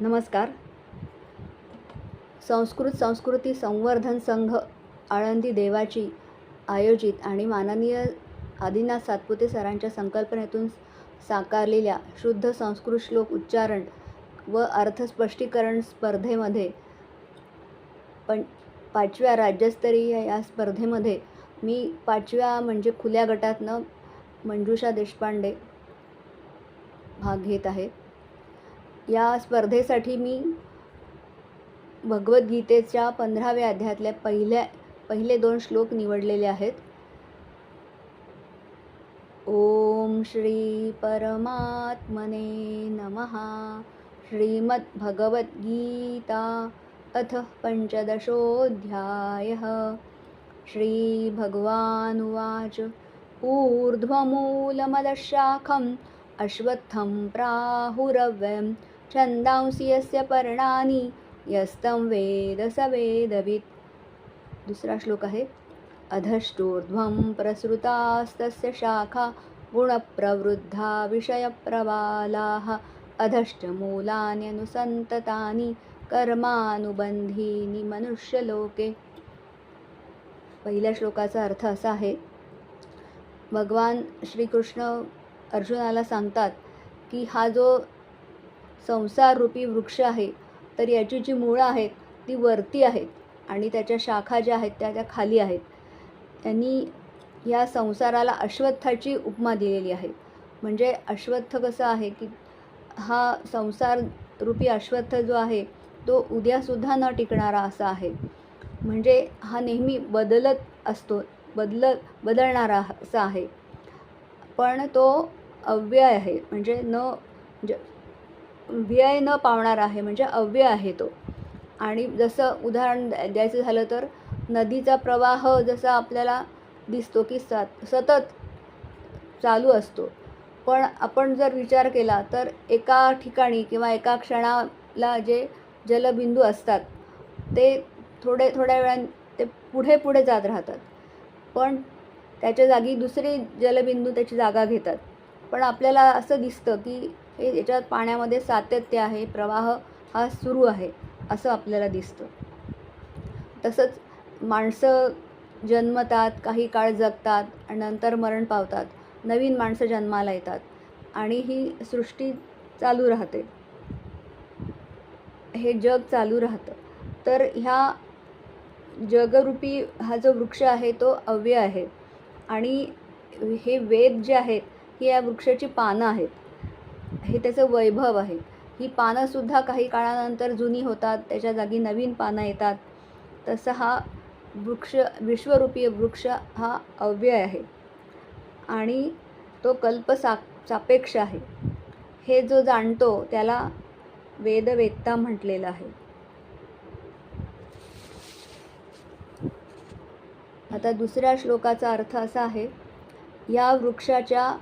नमस्कार. संस्कृत संस्कृती संवर्धन संघ आळंदी देवाची आयोजित आणि माननीय आदिनाथ सातपुते सरांच्या संकल्पनेतून साकारलेल्या शुद्ध संस्कृत श्लोक उच्चारण व अर्थस्पष्टीकरण स्पर्धेमध्ये पण पाचव्या राज्यस्तरीय या स्पर्धेमध्ये मी पाचव्या म्हणजे खुल्या गटातनं मंजुषा देशपांडे भाग घेत आहे. या स्पर्धेसाठी मी भगवद्गीतेच्या पंधराव्या अध्यायातल्या पहिल्या पहिले दोन श्लोक निवडलेले आहेत. ओम श्री परमात्मने नमः. श्रीमद्भगवद्गीता अथ पञ्चदशोऽध्यायः. श्रीभगवानुवाच ऊर्ध्वमूलमदशाखम् अश्वत्थं प्राहुरव्यम्। छन्दांसि यस्य पर्णानि यस्तं वेद स वेदवित्। दुसरा श्लोक आहे अधष्टोर्ध्वं प्रसृतास्तस्य शाखा गुणप्रवृद्धा विषयप्रवालाः अधष्टमूलान्यनुसन्ततानि कर्मानुबंधीनी मनुष्यलोके। पहिल्या श्लोकाचा अर्थ असा आहे भगवान श्रीकृष्ण अर्जुनाला सांगतात की हा जो संसाररूपी वृक्ष आहे. तर याची जी मुळं आहेत ती वरती आहेत आणि त्याच्या शाखा ज्या आहेत त्या त्या खाली आहेत. त्यांनी या संसाराला अश्वत्थाची उपमा दिलेली आहे. म्हणजे अश्वत्थ कसं आहे की हा संसार रूपी अश्वत्थ जो आहे तो उद्यासुद्धा न टिकणारा असा आहे. म्हणजे हा नेहमी बदलत असतो बदलत बदलणारा असा आहे. पण तो अव्यय आहे. म्हणजे न ज व्यय न पावणारा आहे म्हणजे अव्यय आहे तो. आणि जसं उदाहरण द्या- द्यायचं झालं तर नदीचा प्रवाह जसा आपल्याला दिसतो की सत सतत चालू असतो. पण आपण जर विचार केला तर एका ठिकाणी किंवा एका क्षणाला जे जलबिंदू असतात ते थोडे थोड्या वेळाने ते पुढे पुढे जात राहतात. पण त्याच्या जागी दुसरे जलबिंदू त्याची जागा घेतात. पण आपल्याला असं दिसतं की हे याच्यात पाण्यामध्ये सातत्य आहे प्रवाह हा सुरू आहे असं आपल्याला दिसतं. तसंच माणसं जन्मतात काही काळ जगतात आणि नंतर मरण पावतात. नवीन माणसं जन्माला येतात आणि ही सृष्टी चालू राहते. हे जग चालू राहतं. तर ह्या जगरूपी हा जो वृक्ष आहे तो अव्यय आहे. आणि हे वेद जे आहेत ही या वृक्षाची पानं आहेत. हे त्याचं वैभव आहे ही पानंसुद्धा काही काळानंतर जुनी होतात त्याच्या जागी नवीन पानं येतात. तसं हा वृक्ष विश्वरूपीय वृक्ष हा अव्यय आहे. आणि तो कल्प सा सापेक्ष आहे. हे जो जाणतो त्याला वेदवेत्ता म्हटलेलं आहे. आता दुसऱ्या श्लोकाचा अर्थ असा आहे या वृक्षाच्या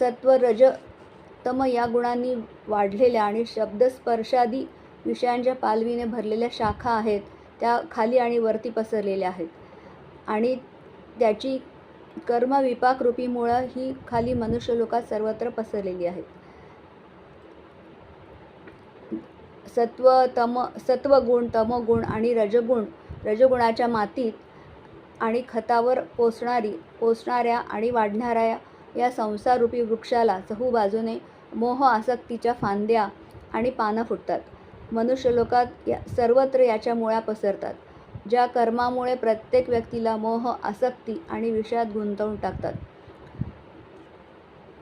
सत्व रज तम या गुणांनी वाढलेल्या आणि शब्दस्पर्शादी विषयांच्या पालवीने भरलेल्या शाखा आहेत त्या खाली आणि वरती पसरलेल्या आहेत. आणि त्याची कर्मविपाक मुळं ही खाली मनुष्यलोकात सर्वत्र पसरलेली आहेत. सत्व तम सत्वगुण तमगुण आणि रजगुण रजगुणाच्या मातीत आणि खतावर पोचणारी पोचणाऱ्या आणि वाढणाऱ्या या संसाररूपी वृक्षाला चहू बाजूने मोह आसक्तीच्या फांद्या आणि पानं फुटतात. मनुष्यलोकात या सर्वत्र याच्या मुळ्या पसरतात. ज्या कर्मामुळे प्रत्येक व्यक्तीला मोह आसक्ती आणि विषयात गुंतवून टाकतात.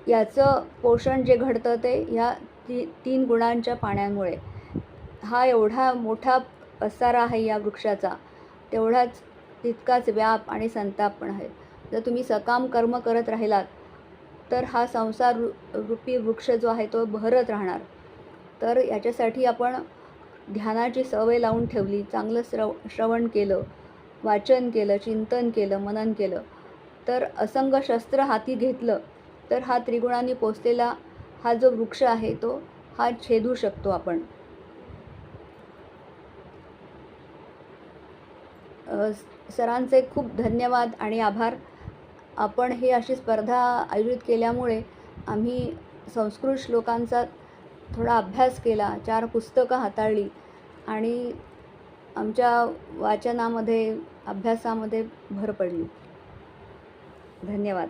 याचं पोषण जे घडतं ते ह्या ती तीन गुणांच्या पाण्यामुळे. हा एवढा मोठा पसारा आहे या वृक्षाचा. तेवढाच तितकाच व्याप आणि संताप पण आहे. जर तुम्ही सकाम कर्म करत राहिलात तर हा संसार रूपी वृक्ष जो आहे तो बहरत राहणार. तर याच्यासाठी आपण ध्यानाची सवय लावून ठेवली. चांगलं श्रव श्रवण केलं वाचन केलं चिंतन केलं मनन केलं. तर असंग शस्त्र हाती घेतलं तर हा त्रिगुणांनी पोचलेला हा जो वृक्ष आहे तो हा छेदू शकतो आपण. सरांचे खूप धन्यवाद आणि आभार. आपण ही अशी स्पर्धा आयोजित केल्यामुळे आम्ही संस्कृत श्लोकांचा थोडा अभ्यास केला चार पुस्तकं हाताळली आणि आमच्या वाचनामध्ये अभ्यासामध्ये भर पडली. धन्यवाद.